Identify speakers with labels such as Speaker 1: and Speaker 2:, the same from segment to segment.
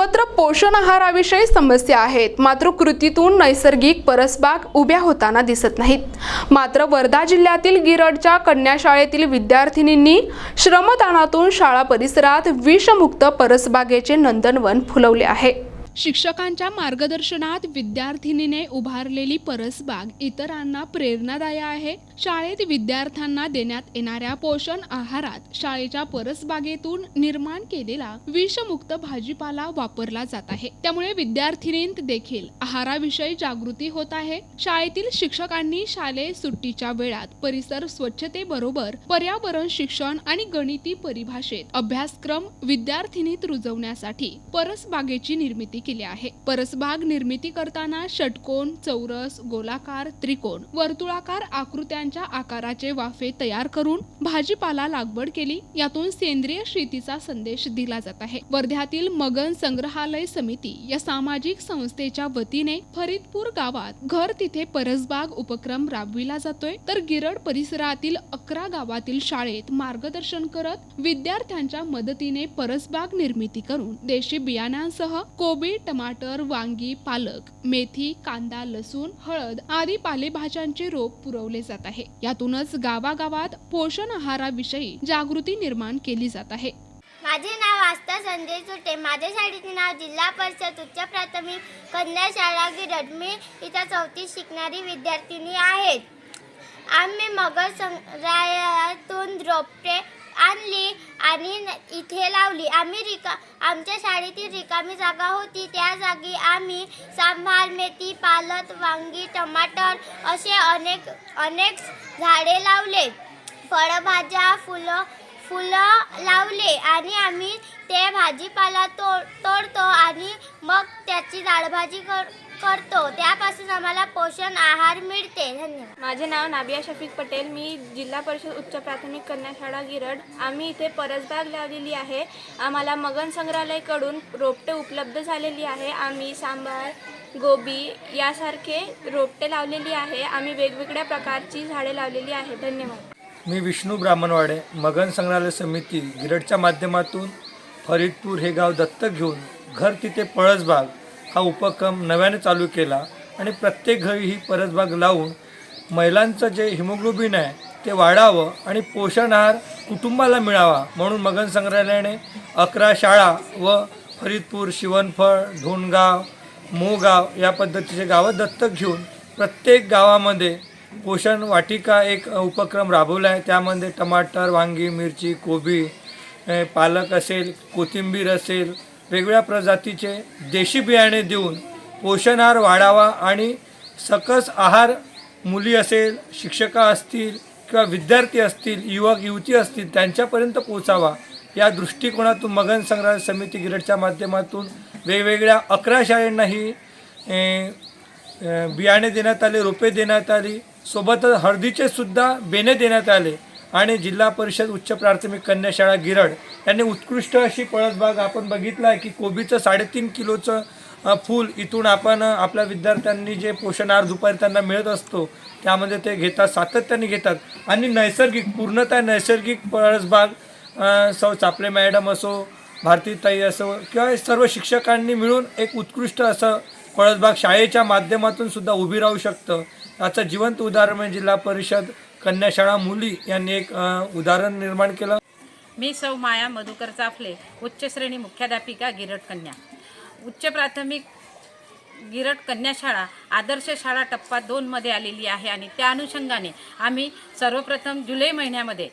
Speaker 1: सर्वत्र पोषण आहाराविषयी समस्या आहेत. मात्र कृतीतून नैसर्गिक परसबाग उभ्या होताना दिसत नाहीत. मात्र वर्धा जिल्ह्यातील गिरडच्या कन्याशाळेतील विद्यार्थिनींनी श्रमदानातून शाळा परिसरात विषमुक्त परसबागेचे नंदनवन फुलवले आहे. शिक्षकांच्या मार्गदर्शनात विद्यार्थिनीने उभारलेली परसबाग इतरांना प्रेरणादायी आहे. शाळेत विद्यार्थ्यांना देण्यात येणाऱ्या पोषण आहारात शाळेच्या परसबागेतून निर्माण केलेला विषमुक्त भाजीपाला वापरला जात आहे. त्यामुळे विद्यार्थिनींत देखील आहाराविषयी जागृती होत आहे. शाळेतील शिक्षकांनी शालेय सुट्टीच्या वेळात परिसर स्वच्छतेबरोबर पर्यावरण शिक्षण आणि गणिती परिभाषेत अभ्यासक्रम विद्यार्थिनीत रुजवण्यासाठी परसबागेची निर्मिती केली आहे. परसबाग निर्मिती करताना षटकोन चौरस गोलाकार त्रिकोण वर्तुळाकार आकृत्यांच्या आकाराचे वाफे तयार करून भाजीपाला लागवड केली. यातून सेंद्रिय शेतीचा संदेश दिला जात आहे. वर्ध्यातील मगन संग्रहालय समिती या सामाजिक संस्थेच्या वतीने फरीदपूर गावात घर तिथे परसबाग उपक्रम राबविला जातोय. तर गिरड परिसरातील अकरा गावातील शाळेत मार्गदर्शन करत विद्यार्थ्यांच्या मदतीने परसबाग निर्मिती करून देशी बियाण्यांसह कोबी टमाटर वांगी पालक मेथी कांदा लसूण हळद आदी पालेभाज्यांचे रोप पुरवले जात आहे. यातूनच गावागावात पोषण आहाराविषयी जागृती निर्माण केली जात आहे.
Speaker 2: माझे नाव आस्था संजय सुटे माझ्या शाळेचे नाव जिल्हा परिषद उच्च प्राथमिक कन्या शाळा गिरड मी इथं चौथीत शिकणारी विद्यार्थिनी आहेत. आम्ही मगर संग्रहालयातून रोपटे आणली आणि इथे लावली. आम्ही रिका आमच्या शाळेतील रिकामी जागा होती. त्या जागी आम्ही सांभार मेथी पालक वांगी टमाटर असे अनेक अनेक झाडे लावले. फळभाज्या फुलं फुलं लावले आणि आम्ही ते भाजीपाला तोड तोडतो आणि मग त्याची डाळभाजी कर करतो. त्यापासून आम्हाला पोषण आहार मिळते. धन्यवाद.
Speaker 3: माझे नाव नाबिया शफीक पटेल. मी जिल्हा परिषद उच्च प्राथमिक कन्या शाळा गिरड. आम्ही इथे परसबाग लावलेली आहे. आम्हाला मगन संग्रहालयकडून रोपटे उपलब्ध झालेली आहे. आम्ही सांबार गोबी यासारखे रोपटे लावलेली आहे. आम्ही वेगवेगळ्या प्रकारची झाडे लावलेली आहे. धन्यवाद.
Speaker 4: मी विष्णू ब्राह्मणवाडे मगन संग्रहालय समिती गिरडच्या माध्यमातून फरीदपूर हे गाव दत्तक घेऊन घर तिथे पळसबाग हा उपक्रम नव्याने चालू केला आणि प्रत्येक घरी ही परसबाग लावून महिलांचं जे हिमोग्लोबिन आहे ते वाढावं आणि पोषण आहार कुटुंबाला मिळावा म्हणून मगन संग्रहालयाने अकरा शाळा व फरीदपूर शिवणफळ ढोणगाव मोगाव या पद्धतीचे गावं दत्तक घेऊन प्रत्येक गावामध्ये पोषण वाटिका एक उपक्रम राबवला आहे. त्यामध्ये टमाटर वांगी मिरची कोबी पालक असेल कोथिंबीर असेल वेगवेगळ्या प्रजातीचे देशी बियाणे देऊन पोषण आहार वाढावा आणि सकस आहार मुली असेल शिक्षका असतील किंवा विद्यार्थी असतील युवक युवती असतील त्यांच्यापर्यंत पोचावा या दृष्टिकोनातून मगन संग्रहालय समिती गिरडच्या माध्यमातून वेगवेगळ्या अकरा शाळांना ही बियाणे देण्यात आले रोपे देण्यात आली. सोबतच हळदीचे सुद्धा बेणे देण्यात आले. आणि जिल्हा परिषद उच्च प्राथमिक कन्या शाळा गिरड यांनी उत्कृष्ट अशी पळसबाग आपण बघितलं आहे की कोबीचं साडेतीन किलोचं फूल इथून आपण आपल्या विद्यार्थ्यांनी जे पोषण आहार दुपारी त्यांना मिळत असतो त्यामध्ये ते घेतात सातत्याने घेतात. आणि नैसर्गिक पूर्णतः नैसर्गिक पळसबाग सौ चापले मॅडम असो भारती ताई असो किंवा सर्व शिक्षकांनी मिळून एक उत्कृष्ट असं पळसबाग शाळेच्या माध्यमातून सुद्धा उभी राहू शकतं. याचं जिवंत उदाहरण म्हणजे जिल्हा परिषद कन्याशाळा मुली यांनी एक उदाहरण निर्माण केलं.
Speaker 5: मी सौ माया मधुकर चाफले उच्च श्रेणी मुख्याध्यापिका गिरट कन्या. उच्च प्राथमिक गिरट कन्या शाळा आदर्श शाळा टप्पा दोनमध्ये आलेली आहे आणि त्या अनुषंगाने आम्ही सर्वप्रथम जुलै महिन्यामध्ये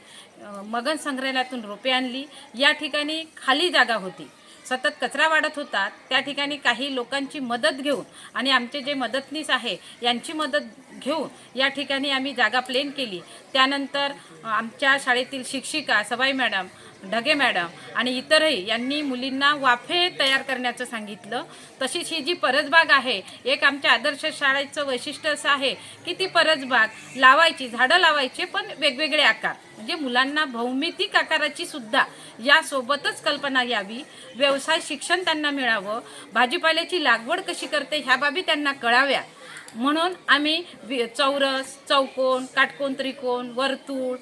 Speaker 5: मगन संग्रहालयातून रोपे आणली. या ठिकाणी खाली जागा होती. सतत कचरा वाढत होता. त्या ठिकाणी काही लोकांची मदत घेऊन आणि आमचे जे मदतनीस आहे यांची मदत घेऊन या ठिकाणी आम्ही जागा प्लेन केली. त्यानंतर आमच्या शाळेतील शिक्षिका सवाई मॅडम ढगे मॅडम आणि इतरही यांनी मुलींना वाफे तयार करण्याचं सांगितलं. तशीच ही जी परसबाग आहे एक आमच्या आदर्श शाळेचं वैशिष्ट्य असं आहे की ती परसबाग लावायची झाडं लावायची पण वेगवेगळे आकार. म्हणजे मुलांना भौमितिक आकाराची सुद्धा यासोबतच कल्पना यावी व्यवसाय शिक्षण त्यांना मिळावं भाजीपाल्याची लागवड कशी करते ह्या बाबी त्यांना कळाव्या. म्हणून आम्ही वि चौरस चौकोन काटकोन त्रिकोण वर्तुळ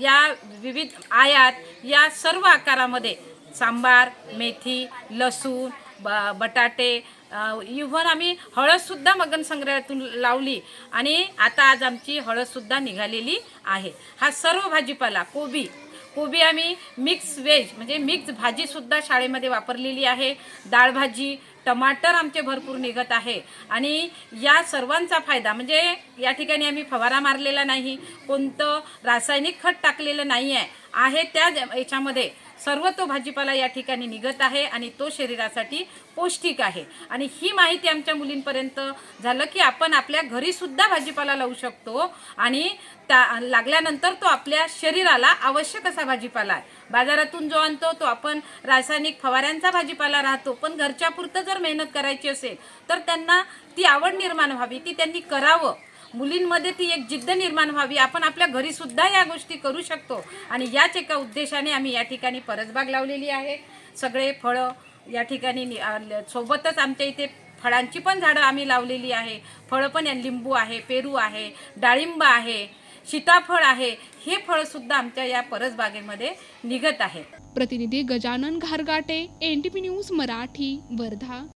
Speaker 5: या विविध आयात या सर्व आकारामध्ये सांबार मेथी लसूण ब बटाटे इव्हन आम्ही हळदसुद्धा मगन संग्रहातून लावली आणि आता आज आमची हळदसुद्धा निघालेली आहे. हा सर्व भाजीपाला कोबी कोबी आम्ही मिक्स व्हेज म्हणजे मिक्स भाजीसुद्धा शाळेमध्ये वापरलेली आहे. डाळ भाजी टमाटर आमचे भरपूर निघत आहे. आणि या सर्वांचा फायदा म्हणजे या ठिकाणी आम्ही फवारा मारलेला नाही कोणतं रासायनिक खत टाकलेलं नाही आहे आहे त्या याच्यामध्ये. सर्व तो भाजीपाला या ठिकाणी निघत आहे आणि तो शरीरासाठी पौष्टिक आहे. आणि ही माहिती आमच्या मुलींपर्यंत झालं की आपण आपल्या घरीसुद्धा भाजीपाला लावू शकतो आणि त्या लागल्यानंतर तो आपल्या शरीराला आवश्यक असा भाजीपाला आहे. बाजारातून जो आणतो तो आपण रासायनिक फवाऱ्यांचा भाजीपाला राहतो. पण घरच्यापुरतं जर मेहनत करायची असेल तर त्यांना ती आवड निर्माण व्हावी ती त्यांनी करावं. मुलींमध्ये ती एक जिद्द निर्माण व्हावी. आपण आपल्या घरी सुद्धा या गोष्टी करू शकतो. आणि याच एका उद्देशाने आम्ही या ठिकाणी परसबाग लावलेली आहे. सगळे फळं या ठिकाणी नि- सोबतच आमच्या इथे फळांची पण झाडं आम्ही लावलेली आहे. फळं पण लिंबू आहे पेरू आहे डाळिंब आहे सीताफळ आहे. हे फळंसुद्धा आमच्या या परसबागेमध्ये निघत आहे
Speaker 1: प्रतिनिधी Gajanan Ghargate N T P news Marathi Wardha.